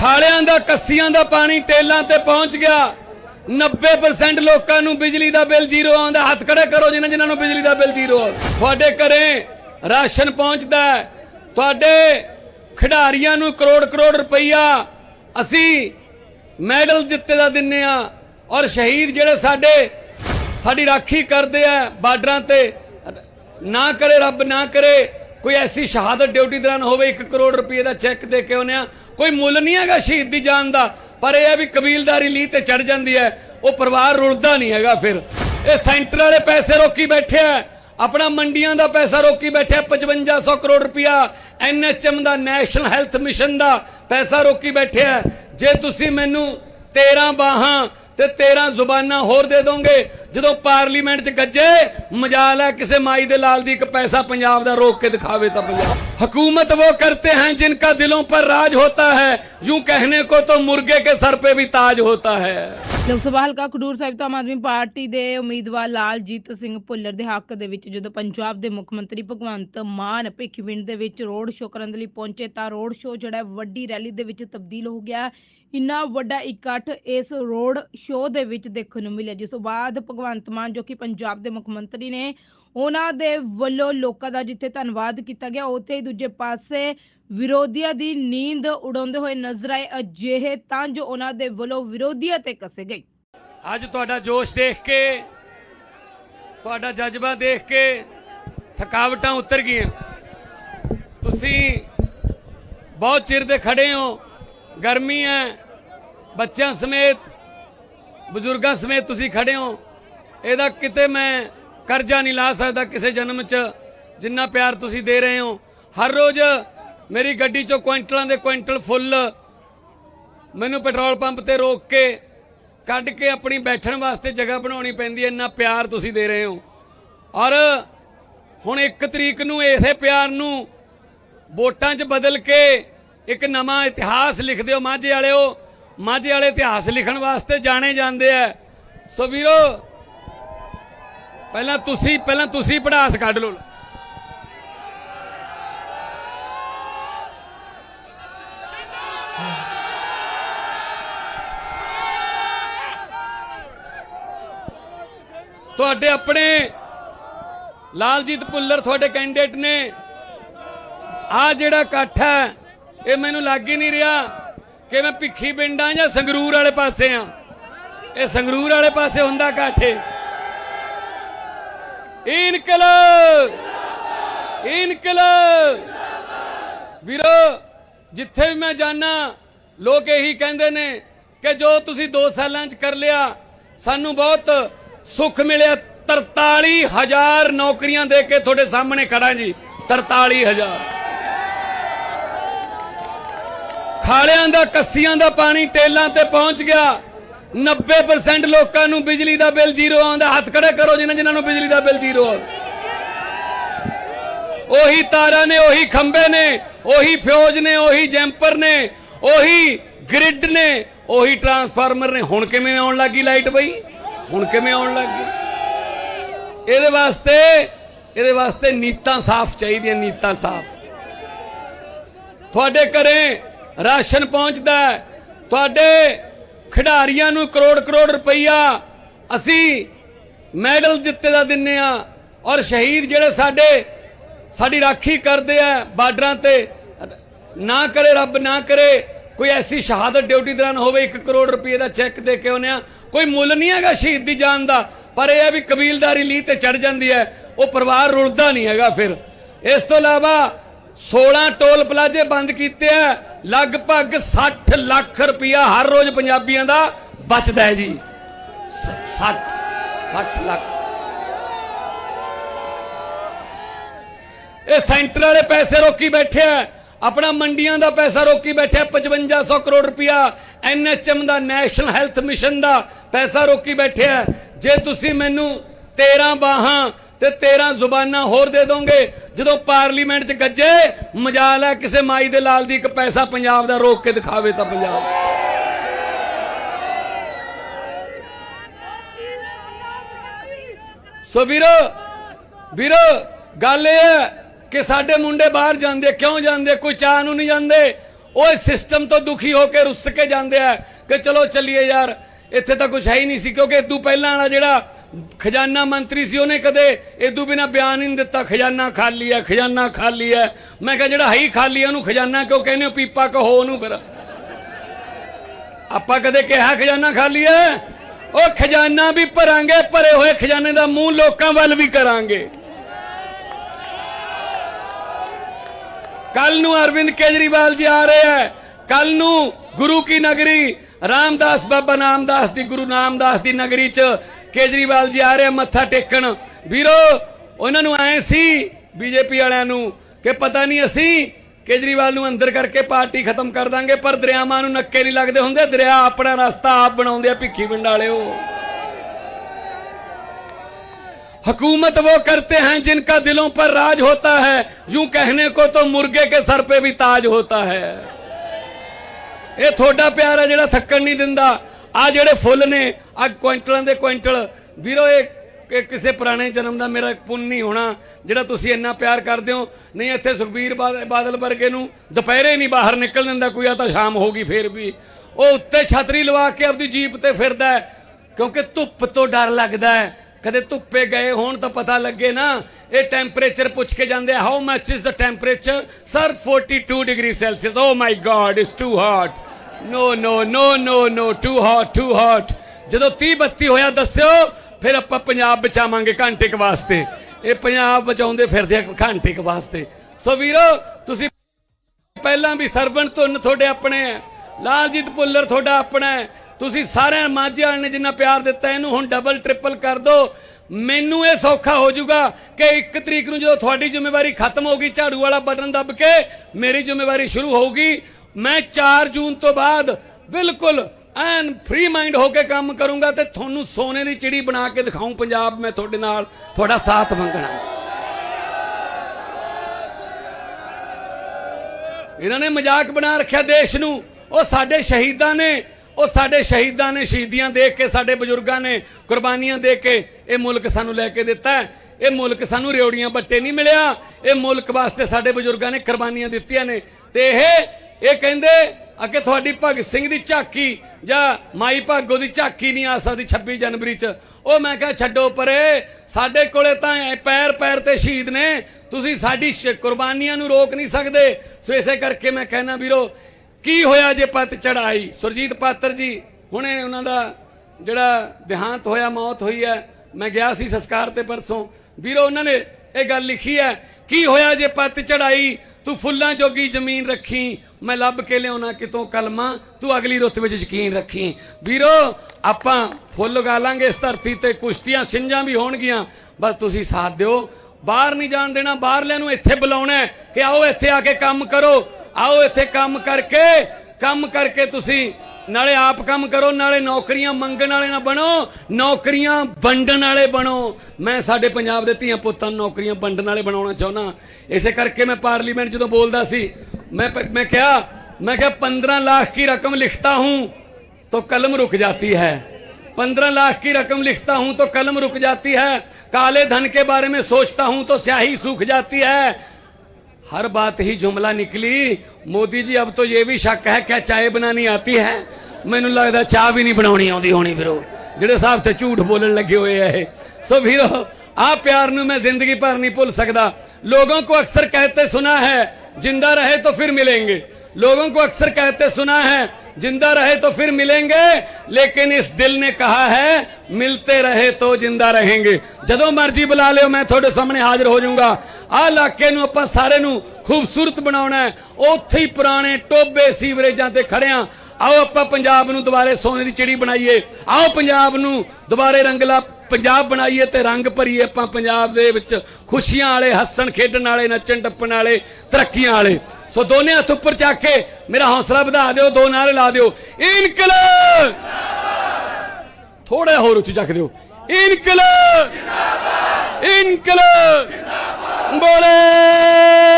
ਖਾਲਿਆਂ ਦਾ, ਕੱਸੀਆਂ ਦਾ ਪਾਣੀ ਟੇਲਾਂ ਤੇ ਪਹੁੰਚ ਗਿਆ। 90% ਲੋਕਾਂ ਨੂੰ ਬਿਜਲੀ ਦਾ ਬਿੱਲ ਜ਼ੀਰੋ ਆਉਂਦਾ ਹੱਥ ਖੜੇ ਕਰੋ, ਜਿਨ੍ਹਾਂ ਜਿਨ੍ਹਾਂ ਨੂੰ ਬਿਜਲੀ ਦਾ ਬਿੱਲ ਜ਼ੀਰੋ ਤੁਹਾਡੇ ਘਰੇ ਰਾਸ਼ਨ ਪਹੁੰਚਦਾ ਤੁਹਾਡੇ ਖਿਡਾਰੀਆਂ ਨੂੰ ਕਰੋੜ ਕਰੋੜ ਰੁਪਈਆ ਅਸੀਂ ਮੈਡਲ ਦਿੱਤੇ ਦਾ ਦਿੰਨੇ ਆ। ਔਰ ਸ਼ਹੀਦ ਜਿਹੜੇ ਸਾਡੇ, ਸਾਡੀ ਰਾਖੀ ਕਰਦੇ ਆ ਬਾਰਡਰਾਂ ਤੇ, ਨਾ ਕਰੇ ਰੱਬ, ਨਾ ਕਰੇ। ਕੋਈ ਐਸੀ ਸ਼ਹਾਦਤ ਡਿਊਟੀ ਦੌਰਾਨ ਹੋਵੇ 1 ਕਰੋੜ ਰੁਪਏ ਦਾ ਚੈੱਕ ਦੇ ਕੇ ਆਉਂਦੇ ਕੋਈ ਮੁੱਲ ਨਹੀਂ ਹੈਗਾ ਸ਼ਹੀਦ ਦੀ ਜਾਨ ਦਾ, ਪਰ ਇਹ ਹੈ ਵੀ ਕਬੀਲਦਾਰੀ ਲੀ ਤੇ ਚੜ ਜਾਂਦੀ ਹੈ। ਉਹ ਪਰਿਵਾਰ ਰੁਲਦਾ ਨਹੀਂ ਹੈਗਾ ਫਿਰ। ਇਹ ਸੈਂਟਰ ਵਾਲੇ ਪੈਸੇ ਰੋਕੀ ਬੈਠੇ ਆ। ਆਪਣਾ ਮੰਡੀਆਂ ਦਾ ਪੈਸਾ ਰੋਕੀ ਬੈਠਿਆ ਆ 5500 ਕਰੋੜ ਰੁਪਇਆ। ਐਨਐਚਐਮ ਦਾ, ਨੈਸ਼ਨਲ ਹੈਲਥ ਮਿਸ਼ਨ ਦਾ ਪੈਸਾ ਰੋਕੀ ਬੈਠਿਆ ਜੇ ਤੁਸੀਂ ਮੈਨੂੰ 13 ਬਾਹਾਂ ਤੇ 13 ਜ਼ੁਬਾਨਾਂ ਹੋਰ ਦੇ ਦੋਗੇ ਜਦੋਂ ਪਾਰਲੀਮੈਂਟ 'ਚ ਗੱਜੇ ਮਜਾਲ ਹੈ ਕਿਸੇ ਮਾਈ ਦੇ ਲਾਲ ਦੀ ਇੱਕ ਪੈਸਾ ਪੰਜਾਬ ਦਾ ਰੋਕ ਕੇ ਦਿਖਾਵੇ ਤਾਂ ਪੰਜਾਬ ਹਕੂਮਤ वो करते हैं जिनका दिलों पर राज होता है यूं कहने को तो मुर्गे के सर पे भी ताज होता है ਲੋਕ ਸਭਾ ਹਲਕਾ ਖਡੂਰ ਸਾਹਿਬ ਤੋਂ ਆਮ ਆਦਮੀ ਪਾਰਟੀ ਦੇ ਉਮੀਦਵਾਰ ਲਾਲਜੀਤ ਸਿੰਘ ਭੁੱਲਰ ਦੇ ਹੱਕ ਦੇ ਵਿੱਚ ਜਦੋਂ ਪੰਜਾਬ ਦੇ ਮੁੱਖ ਮੰਤਰੀ ਭਗਵੰਤ ਮਾਨ ਭਿੱਖੀਵਿੰਡ ਦੇ ਵਿੱਚ ਰੋਡ ਸ਼ੋਅ ਕਰਨ ਦੇ ਲਈ ਪਹੁੰਚੇ ਤਾਂ ਰੋਡ ਸ਼ੋਅ ਜਿਹੜਾ ਹੈ ਵੱਡੀ ਰੈਲੀ ਦੇ ਵਿੱਚ ਤਬਦੀਲ ਹੋ ਗਿਆ ਇੰਨਾ ਵੱਡਾ ਇਕੱਠ ਇਸ ਰੋਡ ਸ਼ੋਅ ਦੇ ਵਿੱਚ ਦੇਖਣ ਨੂੰ ਮਿਲਿਆ। ਜਿਸ ਤੋਂ ਬਾਅਦ ਭਗਵੰਤ ਮਾਨ, ਜੋ ਕਿ ਪੰਜਾਬ ਦੇ ਮੁੱਖ ਮੰਤਰੀ ਨੇ, ਉਹਨਾਂ ਦੇ ਵੱਲੋਂ ਲੋਕਾਂ ਦਾ ਜਿੱਥੇ ਧੰਨਵਾਦ ਕੀਤਾ ਗਿਆ, ਉੱਥੇ ਹੀ ਦੂਜੇ ਪਾਸੇ ਵਿਰੋਧੀਆਂ ਦੀ ਨੀਂਦ ਉਡਾਉਂਦੇ ਹੋਏ ਨਜ਼ਰ ਆਏ ਅਜਿਹੇ ਤਾਂ ਜੋ ਉਹਨਾਂ ਦੇ ਵੱਲੋਂ ਵਿਰੋਧੀਆਂ ਤੇ ਕੱਸੇ ਗਏ। ਅੱਜ ਤੁਹਾਡਾ ਜੋਸ਼ ਦੇਖ ਕੇ, ਤੁਹਾਡਾ ਜਜ਼ਬਾ ਦੇਖ ਕੇ ਥਕਾਵਟਾਂ ਉਤਰ ਗਈਆਂ। ਤੁਸੀਂ ਬਹੁਤ ਚਿਰ ਦੇ ਖੜੇ ਹੋ ਗਰਮੀ ਹੈ, ਬੱਚਿਆਂ ਸਮੇਤ, ਬਜ਼ੁਰਗਾਂ ਸਮੇਤ ਤੁਸੀਂ ਖੜੇ ਹੋ। ਇਹਦਾ ਕਿਤੇ ਮੈਂ ਕਰਜ਼ਾ ਨਹੀਂ ਲਾ ਸਕਦਾ ਕਿਸੇ ਜਨਮ 'ਚ, ਜਿੰਨਾ ਪਿਆਰ ਤੁਸੀਂ ਦੇ ਰਹੇ ਹੋ। ਹਰ ਰੋਜ਼ ਮੇਰੀ ਗੱਡੀ 'ਚੋਂ ਕੁਇੰਟਲਾਂ ਦੇ ਕੁਇੰਟਲ ਫੁੱਲ ਮੈਨੂੰ ਪੈਟਰੋਲ ਪੰਪ ਤੇ ਰੋਕ ਕੇ ਕੱਢ ਕੇ ਆਪਣੀ ਬੈਠਣ ਵਾਸਤੇ ਜਗ੍ਹਾ ਬਣਾਉਣੀ ਪੈਂਦੀ ਹੈ, ਇੰਨਾ ਪਿਆਰ ਤੁਸੀਂ ਦੇ ਰਹੇ ਹੋ। ਔਰ ਹੁਣ 1 ਤਰੀਕ ਨੂੰ ਇਸੇ ਪਿਆਰ ਨੂੰ ਵੋਟਾਂ 'ਚ ਬਦਲ ਕੇ ਇੱਕ ਨਵਾਂ ਇਤਿਹਾਸ ਲਿਖਦੇ ਹੋ ਮਾਝੇ ਵਾਲਿਓ। ਮਾਝੇ ਵਾਲੇ ਇਤਿਹਾਸ ਲਿਖਣ ਵਾਸਤੇ ਜਾਣੇ ਜਾਂਦੇ ਆ ਸੋ ਵੀਰੋ, ਪਹਿਲਾਂ ਤੁਸੀਂ ਪਹਿਲਾਂ ਤੁਸੀਂ ਪੜਾਸ ਕੱਢ ਲਓ। ਤੁਹਾਡੇ ਆਪਣੇ ਲਾਲਜੀਤ ਭੁੱਲਰ, ਤੁਹਾਡੇ ਕੈਂਡੀਡੇਟ ਨੇ। ਆ ਜਿਹੜਾ ਇਕੱਠ ਹੈ ਇਹ ਮੈਨੂੰ ਲੱਗ ਹੀ ਨਹੀਂ ਰਿਹਾ ਕਿ ਮੈਂ ਭਿੱਖੀ ਪਿੰਡਾਂ ਜਾਂ ਸੰਗਰੂਰ ਵਾਲੇ ਪਾਸੇ ਆ ਇਹ ਸੰਗਰੂਰ ਵਾਲੇ ਪਾਸੇ ਹੁੰਦਾ ਇਕੱਠ ਇਨਕਲਾਬ! ਇਨਕਲਾਬ! ਵੀਰੋ, ਜਿੱਥੇ ਵੀ ਮੈਂ ਜਾਣਾ ਲੋਕ ਇਹੀ ਕਹਿੰਦੇ ਨੇ ਕਿ ਜੋ ਤੁਸੀਂ 2 ਸਾਲਾਂ 'ਚ ਕਰ ਲਿਆ, ਸਾਨੂੰ ਬਹੁਤ ਸੁੱਖ ਮਿਲਿਆ। 43000 ਨੌਕਰੀਆਂ ਦੇ ਕੇ ਤੁਹਾਡੇ ਸਾਹਮਣੇ ਖੜਾ ਜੀ। 43000 ਖਾਲਿਆਂ ਦਾ, ਕੱਸੀਆਂ ਦਾ ਪਾਣੀ ਟੇਲਾਂ ਤੇ ਪਹੁੰਚ ਗਿਆ। 90% ਲੋਕਾਂ ਨੂੰ ਬਿਜਲੀ ਦਾ ਬਿੱਲ ਜ਼ੀਰੋ ਆਉਂਦਾ ਹੱਥ ਖੜੇ ਕਰੋ, ਜਿਨ੍ਹਾਂ ਜਿਨ੍ਹਾਂ ਨੂੰ ਬਿਜਲੀ ਦਾ ਬਿੱਲ ਜ਼ੀਰੋ ਆਉਂਦਾ ਉਹੀ ਤਾਰਾਂ ਨੇ, ਉਹੀ ਖੰਭੇ ਨੇ, ਉਹੀ ਫਿਊਜ਼ ਨੇ, ਉਹੀ ਜੈਂਪਰ ਨੇ, ਉਹੀ ਗ੍ਰਿਡ ਨੇ, ਉਹੀ ਟਰਾਂਸਫਾਰਮਰ ਨੇ। ਹੁਣ ਕਿਵੇਂ ਆਉਣ ਲੱਗੀ ਲਾਈਟ ਬਈ? ਹੁਣ ਕਿਵੇਂ ਆਉਣ ਲੱਗੀ? ਇਹਦੇ ਵਾਸਤੇ ਇਹਦੇ ਵਾਸਤੇ ਨੀਤਾਂ ਸਾਫ਼ ਚਾਹੀਦੀਆਂ, ਨੀਤਾਂ ਸਾਫ਼। ਤੁਹਾਡੇ ਘਰੇ ਰਾਸ਼ਨ ਪਹੁੰਚਦਾ ਤੁਹਾਡੇ ਖਿਡਾਰੀਆਂ ਨੂੰ ਕਰੋੜ ਕਰੋੜ ਰੁਪਈਆ ਅਸੀਂ ਮੈਡਲ ਦਿੱਤੇ ਦਾ ਦਿੰਨੇ ਆ ਔਰ ਸ਼ਹੀਦ ਜਿਹੜੇ ਸਾਡੇ, ਸਾਡੀ ਰਾਖੀ ਕਰਦੇ ਆ ਬਾਰਡਰਾਂ ਤੇ, ਨਾ ਕਰੇ ਰੱਬ, ਨਾ ਕਰੇ। ਕੋਈ ਐਸੀ ਸ਼ਹਾਦਤ ਡਿਊਟੀ ਦੌਰਾਨ ਹੋਵੇ 1 ਕਰੋੜ ਰੁਪਏ ਦਾ ਚੈੱਕ ਦੇ ਕੇ ਆਉਂਦੇ ਆ। ਕੋਈ ਮੁੱਲ ਨਹੀਂ ਹੈਗਾ ਸ਼ਹੀਦ ਦੀ ਜਾਨ ਦਾ, ਪਰ ਇਹ ਹੈ ਵੀ ਕਬੀਲਦਾਰੀ ਲੀ ਤੇ ਚੜ ਜਾਂਦੀ ਹੈ, ਉਹ ਪਰਿਵਾਰ ਰੁਲਦਾ ਨਹੀਂ ਹੈਗਾ ਫਿਰ। ਇਸ ਤੋਂ ਇਲਾਵਾ 16 ਟੋਲ ਪਲਾਜ਼ੇ ਬੰਦ ਕੀਤੇ ਆ। ਲਗਭਗ 60 ਲੱਖ ਰੁਪਇਆ ਹਰ ਰੋਜ਼ ਪੰਜਾਬੀਆਂ ਦਾ ਬਚਦਾ ਹੈ ਜੀ। 60 60 ਲੱਖ। ਇਹ ਸੈਂਟਰ ਵਾਲੇ ਪੈਸੇ ਰੋਕੀ ਬੈਠੇ ਆ। ਆਪਣਾ ਮੰਡੀਆਂ ਦਾ ਪੈਸਾ ਰੋਕੀ ਬੈਠੇ ਆ। 5500 ਕਰੋੜ ਰੁਪਇਆ ਐਨਐਚਐਮ ਦਾ, ਨੈਸ਼ਨਲ ਹੈਲਥ ਮਿਸ਼ਨ ਦਾ ਪੈਸਾ ਰੋਕੀ ਬੈਠੇ ਆ। ਜੇ ਤੁਸੀਂ ਮੈਨੂੰ 13 ਬਾਹਾਂ ਤੇ 13 ਜ਼ੁਬਾਨਾਂ ਹੋਰ ਦੇ ਦੋਗੇ। ਜਦੋਂ ਪਾਰਲੀਮੈਂਟ 'ਚ ਗੱਜੇ, ਮਜਾਲ ਹੈ ਕਿਸੇ ਮਾਈ ਦੇ ਲਾਲ ਦੀ ਇੱਕ ਪੈਸਾ ਪੰਜਾਬ ਦਾ ਰੋਕ ਕੇ ਦਿਖਾਵੇ ਤਾਂ ਪੰਜਾਬ। ਸੋ ਵੀਰੋ ਵੀਰੋ, ਗੱਲ ਇਹ ਹੈ ਕਿ ਸਾਡੇ ਮੁੰਡੇ ਬਾਹਰ ਜਾਂਦੇ, ਕਿਉਂ ਜਾਂਦੇ? ਕੋਈ ਚਾਹ ਨੂੰ ਨਹੀਂ ਜਾਂਦੇ। ਉਹ ਇਸ ਸਿਸਟਮ ਤੋਂ ਦੁਖੀ ਹੋ ਕੇ ਰੁੱਸ ਕੇ ਜਾਂਦੇ ਆ ਕਿ ਚਲੋ ਚੱਲੀਏ ਯਾਰ। ਇੱਥੇ ਤਾਂ ਕੁਝ ਹੈ ਹੀ ਨਹੀਂ ਸੀ, ਕਿਉਂਕਿ ਇਦੋਂ ਪਹਿਲਾਂ ਵਾਲਾ ਜਿਹੜਾ ਖਜ਼ਾਨਾ ਮੰਤਰੀ ਸੀ, ਉਹਨੇ ਕਦੇ ਇਦੋਂ ਬਿਨਾ ਬਿਆਨ ਹੀ ਨਹੀਂ ਦਿੱਤਾ, ਖਜ਼ਾਨਾ ਖਾਲੀ ਹੈ, ਖਜ਼ਾਨਾ ਖਾਲੀ ਹੈ। ਮੈਂ ਕਿਹਾ, ਜਿਹੜਾ ਹੈ ਹੀ ਖਾਲੀ ਹੈ, ਉਹਨੂੰ ਖਜ਼ਾਨਾ ਕਿਉਂ ਕਹਿੰਦੇ ਹੋ? ਪੀਪਾ ਕਹੋ ਉਹਨੂੰ ਫਿਰ। ਆਪਾਂ ਕਦੇ ਕਿਹਾ ਖਜ਼ਾਨਾ ਖਾਲੀ ਹੈ? ਉਹ ਖਜ਼ਾਨਾ ਵੀ ਭਰਾਂਗੇ, ਭਰੇ ਹੋਏ ਖਜ਼ਾਨੇ ਦਾ ਮੂੰਹ ਲੋਕਾਂ ਵੱਲ ਵੀ ਕਰਾਂਗੇ। ਕੱਲ ਨੂੰ ਅਰਵਿੰਦ ਕੇਜਰੀਵਾਲ ਜੀ ਆ ਰਹੇ ਹੈ। ਕੱਲ ਨੂੰ ਗੁਰੂ ਕੀ ਨਗਰੀ ਰਾਮਦਾਸ ਬਾਬਾ ਨਾਮਦਾਸ ਦੀ ਗੁਰੂ ਨਾਮਦਾਸ ਦੀ ਨਗਰੀ ਚ ਕੇਜਰੀਵਾਲ ਜੀ ਆ ਰਹੇ ਆ ਮੱਥਾ ਟੇਕਣ ਵੀਰੋ ਉਹਨਾਂ ਨੂੰ ਆਏ ਸੀ ਬੀਜੇਪੀ ਵਾਲਿਆਂ ਨੂੰ ਕਿ ਪਤਾ ਨਹੀਂ ਅਸੀਂ ਕੇਜਰੀਵਾਲ ਨੂੰ ਅੰਦਰ ਕਰਕੇ ਪਾਰਟੀ ਖਤਮ ਕਰ ਦਾਂਗੇ ਪਰ ਦਰਿਆਵਾਂ ਨੂੰ ਨੱਕੇ ਨਹੀਂ ਲੱਗਦੇ ਹੁੰਦੇ ਦਰਿਆ ਆਪਣਾ ਰਸਤਾ ਆਪ ਬਣਾਉਂਦੇ ਆ ਭਿੱਖੀ ਪਿੰਡ ਵਾਲਿਓ हुकूमत वो करते हैं जिनका दिलों पर राज होता है यूं कहने को तो मुर्गे के सर पे भी ताज होता है ਇਹ ਤੁਹਾਡਾ ਪਿਆਰ ਹੈ ਜਿਹੜਾ ਥੱਕਣ ਨਹੀਂ ਦਿੰਦਾ। ਆ ਜਿਹੜੇ ਫੁੱਲ ਨੇ ਆ ਕੁਇੰਟਲਾਂ ਦੇ ਕੁਇੰਟਲ। ਵੀਰੋ, ਇਹ ਕਿਸੇ ਪੁਰਾਣੇ ਜਨਮ ਦਾ ਮੇਰਾ ਪੁੰਨ ਨਹੀਂ ਹੋਣਾ, ਜਿਹੜਾ ਤੁਸੀਂ ਇੰਨਾ ਪਿਆਰ ਕਰਦੇ ਹੋ। ਨਹੀਂ, ਇੱਥੇ ਸੁਖਬੀਰ ਬਾਦ- ਬਾਦਲ ਵਰਗੇ ਨੂੰ ਦੁਪਹਿਰੇ ਨਹੀਂ ਬਾਹਰ ਨਿਕਲ ਦਿੰਦਾ, ਕੋਈ ਆ ਤਾਂ ਸ਼ਾਮ ਹੋ ਗਈ ਫੇਰ ਵੀ। ਉਹ ਉੱਤੇ ਛਤਰੀ ਲਵਾ ਕੇ ਆਪਦੀ ਜੀਪ ਤੇ ਫਿਰਦਾ ਕਿਉਂਕਿ ਧੁੱਪ ਤੋਂ ਡਰ ਲੱਗਦਾ ਹੈ। ਕਦੇ ਧੁੱਪੇ ਗਏ ਹੋਣ ਤਾਂ ਪਤਾ ਲੱਗੇ ਨਾ, ਇਹ ਟੈਂਪਰੇਚਰ ਪੁੱਛ ਕੇ ਜਾਂਦੇ how much is the temperature sir 42 degree Celsius oh my God it's too hot no no no no no too hot too hot ਜਦੋਂ 30 32 ਹੋਇਆ ਦੱਸਿਓ, ਫਿਰ ਆਪਾਂ ਪੰਜਾਬ ਬਚਾਵਾਂਗੇ ਘੰਟੇ ਕੁ ਵਾਸਤੇ। ਇਹ ਪੰਜਾਬ ਬਚਾਉਂਦੇ ਫਿਰਦੇ ਆ ਘੰਟੇ ਕੁ ਵਾਸਤੇ। ਸੋ ਵੀਰੋ, ਤੁਸੀਂ ਪਹਿਲਾਂ ਵੀ ਸਰਵਣ ਧੁੰਨ ਤੁਹਾਡੇ ਆਪਣੇ ਹੈ ਲਾਲਜੀਤ ਭੁੱਲਰ ਤੁਹਾਡਾ ਆਪਣਾ ਹੈ। ਤੁਸੀਂ ਸਾਰਿਆਂ ਮਾਝੇ ਵਾਲਿਆਂ ਨੇ ਜਿੰਨਾ ਪਿਆਰ ਦਿੱਤਾ, ਇਹਨੂੰ ਹੁਣ ਡਬਲ ਟ੍ਰਿਪਲ ਕਰ ਦਿਓ ਮੈਨੂੰ ਇਹ ਸੌਖਾ ਹੋ ਜਾਊਗਾ ਕਿ 1 ਤਰੀਕ ਨੂੰ ਜਦੋਂ ਤੁਹਾਡੀ ਜ਼ਿੰਮੇਵਾਰੀ ਖਤਮ ਹੋਗੀ ਝਾੜੂ ਵਾਲਾ ਬਟਨ ਦੱਬ ਕੇ ਮੇਰੀ ਜ਼ਿੰਮੇਵਾਰੀ ਸ਼ੁਰੂ ਹੋਊਗੀ। ਮੈਂ 4 ਜੂਨ ਤੋਂ ਬਾਅਦ ਬਿਲਕੁਲ ਐਨ ਫ੍ਰੀ ਮਾਈਂਡ ਹੋ ਕੇ ਕੰਮ ਕਰੂੰਗਾ ਤੇ ਤੁਹਾਨੂੰ ਸੋਨੇ ਦੀ ਚਿੜੀ ਬਣਾ ਕੇ ਦਿਖਾਉਂ ਪੰਜਾਬ ਮੈਂ ਤੁਹਾਡੇ ਨਾਲ। ਤੁਹਾਡਾ ਸਾਥ ਮੰਗਣਾ। ਇਹਨਾਂ ਨੇ ਮਜ਼ਾਕ ਬਣਾ ਰੱਖਿਆ ਦੇਸ਼ ਨੂੰ। ਉਹ ਸਾਡੇ ਸ਼ਹੀਦਾਂ ਨੇ, ਉਹ ਸਾਡੇ ਸ਼ਹੀਦਾਂ ਨੇ, ਸ਼ਹੀਦੀਆਂ ਦੇਖ ਕੇ, ਸਾਡੇ ਬਜ਼ੁਰਗਾਂ ਨੇ, ਕੁਰਬਾਨੀਆਂ ਦੇ ਕੇ ਇਹ ਮੁਲਕ ਸਾਨੂੰ ਲੈ ਕੇ ਦਿੱਤਾ ਇਹ ਮੁਲਕ ਸਾਨੂੰ ਰਿਉੜੀਆਂ ਬੱਟੇ ਨਹੀਂ ਮਿਲਿਆ। ਇਹ ਮੁਲਕ ਵਾਸਤੇ ਸਾਡੇ ਬਜ਼ੁਰਗਾਂ ਨੇ ਕੁਰਬਾਨੀਆਂ ਦਿੱਤੀਆਂ ਨੇ। ਤੇ ਇਹ ਇਹ ਕਹਿੰਦੇ, ਅੱਗੇ ਤੁਹਾਡੀ ਭਗਤ ਸਿੰਘ ਦੀ ਝਾਕੀ ਜਾਂ ਮਾਈ ਭਾਗੋ ਦੀ ਝਾਕੀ ਨਹੀਂ ਆ ਸਕਦੀ 26 ਜਨਵਰੀ ਚ। ਉਹ ਮੈਂ ਕਿਹਾ, ਛੱਡੋ ਪਰੇ, ਸਾਡੇ ਕੋਲੇ ਤਾਂ ਪੈਰ ਪੈਰ ਤੇ ਸ਼ਹੀਦ ਨੇ। ਤੁਸੀਂ ਸਾਡੀ ਕੁਰਬਾਨੀਆਂ ਨੂੰ ਰੋਕ ਨਹੀਂ ਸਕਦੇ। ਸੋ ਇਸੇ ਕਰਕੇ ਮੈਂ ਕਹਿਣਾ ਵੀਰੋ ਕੀ ਹੋਇਆ ਜੇ ਪਤ ਚੜਾਈ ਸੁਰਜੀਤ ਪਾਤਰ ਜੀ, ਹੁਣੇ ਉਹਨਾਂ ਦਾ ਜਿਹੜਾ ਦੇਹਾਂਤ ਹੋਇਆ, ਮੌਤ ਹੋਈ ਹੈ। ਮੈਂ ਗਿਆ ਸੀ ਸੰਸਕਾਰ ਤੇ ਪਰਸੋਂ। ਵੀਰੋ, ਉਹਨਾਂ ਨੇ ਇਹ ਗੱਲ ਲਿਖੀ ਹੈ, ਕੀ ਹੋਇਆ ਜੇ ਪੱਤ ਚੜਾਈ ਤੂੰ ਫੁੱਲਾਂ ਜੋਗੀ ਜ਼ਮੀਨ ਰੱਖੀ, ਮੈਂ ਲੱਭ ਕੇ ਲਿਆਉਣਾ ਕਿਤੋਂ ਕਲਮਾ? ਤੂੰ ਅਗਲੀ ਰੁੱਤ ਵਿੱਚ ਯਕੀਨ ਰੱਖੀ। ਵੀਰੋ, ਆਪਾਂ ਫੁੱਲ ਉਗਾ ਲਾਂਗੇ ਇਸ ਧਰਤੀ ਤੇ, ਕੁਸ਼ਤੀਆਂ, ਛਿੰਜਾਂ ਵੀ ਹੋਣਗੀਆਂ। ਬਸ ਤੁਸੀਂ ਸਾਥ ਦਿਓ। ਬਾਹਰ ਨਹੀਂ ਜਾਣ ਦੇਣਾ, ਬਾਹਰਲਿਆਂ ਨੂੰ ਇੱਥੇ ਬੁਲਾਉਣਾ ਕਿ ਆਓ ਇੱਥੇ ਆ ਕੇ ਕੰਮ ਕਰੋ। ਆਓ ਇੱਥੇ ਕੰਮ ਕਰਕੇ ਕੰਮ ਕਰਕੇ ਤੁਸੀਂ ਨਾਲੇ ਆਪ ਕੰਮ ਕਰੋ ਨਾਲੇ ਨੌਕਰੀਆਂ ਮੰਗਣ ਵਾਲੇ ਨਾ ਬਣੋ ਨੌਕਰੀਆਂ ਵੰਡਣ ਵਾਲੇ ਬਣੋ ਮੈਂ ਸਾਡੇ ਪੰਜਾਬ ਦੇ ਧੀਆਂ ਪੁੱਤਾਂ ਨੂੰ ਨੌਕਰੀਆਂ ਵੰਡਣ ਵਾਲੇ ਬਣਾਉਣਾ ਚਾਹੁੰਦਾ ਇਸੇ ਕਰਕੇ ਮੈਂ ਪਾਰਲੀਮੈਂਟ ਜਦੋਂ ਬੋਲਦਾ ਸੀ ਮੈਂ ਪ- ਮੈਂ ਕਿਹਾ ਮੈਂ ਕਿਹਾ 15 ਲੱਖ की रकम लिखता हूं तो कलम रुक जाती है पंद्रह लाख की रकम लिखता हूं तो कलम रुक जाती है काले धन के बारे में सोचता हूं तो स्याही सूख जाती है हर बात ही जुमला निकली मोदी जी अब तो ये भी शक है क्या चाय बनानी आती है ਮੈਨੂੰ ਲੱਗਦਾ ਚਾਹ ਵੀ ਨਹੀਂ ਬਣਾਉਣੀ ਆਉਂਦੀ ਹੋਣੀ ਵੀਰੋ ਜਿਹੜੇ ਸਾਹਿਬ ਤੇ ਝੂਠ ਬੋਲਣ ਲੱਗੇ ਹੋਏ ਆ ਇਹ। ਸੋ ਵੀਰੋ, ਆ ਪਿਆਰ ਨੂੰ ਮੈਂ ਜ਼ਿੰਦਗੀ ਭਰ ਨਹੀਂ ਭੁੱਲ ਸਕਦਾ। ਲੋਗੋਂ ਕੋ ਅਕਸਰ ਕਹਤੇ ਸੁਨਾ ਹੈ जिंदा रहे तो फिर मिलेंगे लोगों को अक्सर कहते सुना है जिंदा रहे तो फिर मिलेंगे लेकिन इस दिल ने कहा है मिलते रहे तो जिंदा रहेंगे ਜਦੋਂ ਮਰਜ਼ੀ ਬੁਲਾ ਲਿਓ ਮੈਂ ਤੁਹਾਡੇ ਸਾਹਮਣੇ ਹਾਜ਼ਰ ਹੋ ਜਾਊਂਗਾ ਆਹ ਇਲਾਕੇ ਨੂੰ ਆਪਾਂ ਸਾਰੇ ਨੂੰ ਖੂਬਸੂਰਤ ਬਣਾਉਣਾ ਹੈ ਉੱਥੇ ਹੀ ਪੁਰਾਣੇ ਟੋਬੇ ਸੀਵਰੇਜਾਂ ਤੇ ਖੜਿਆਂ ਆਓ ਆਪਾਂ ਪੰਜਾਬ ਨੂੰ ਦੁਬਾਰੇ ਸੋਨੇ ਦੀ ਚਿੜੀ ਬਣਾਈਏ ਆਓ ਪੰਜਾਬ ਨੂੰ ਦੁਬਾਰੇ ਰੰਗਲਾ ਪੰਜਾਬ ਬਣਾਈਏ ਤੇ ਰੰਗ ਭਰੀਏ ਆਪਾਂ ਪੰਜਾਬ ਦੇ ਵਿੱਚ ਖੁਸ਼ੀਆਂ ਵਾਲੇ ਹੱਸਣ ਖੇਡਣ ਵਾਲੇ ਨੱਚਣ ਟੱਪਣ ਵਾਲੇ ਤਰੱਕੀਆਂ ਵਾਲੇ ਸੋ ਦੋਨੇ ਹੱਥ ਉੱਪਰ ਚੱਕ ਕੇ ਮੇਰਾ ਹੌਸਲਾ ਵਧਾ ਦਿਓ, ਦੋ ਨਾਰੇ ਲਾ ਦਿਓ। ਇਨਕਲਾਬ! ਥੋੜਾ ਹੋਰ ਉੱਚੀ ਚੱਕ ਦਿਓ। ਇਨਕਲਾਬ! ਇਨਕਲਾਬ! ਬੋਲੇ!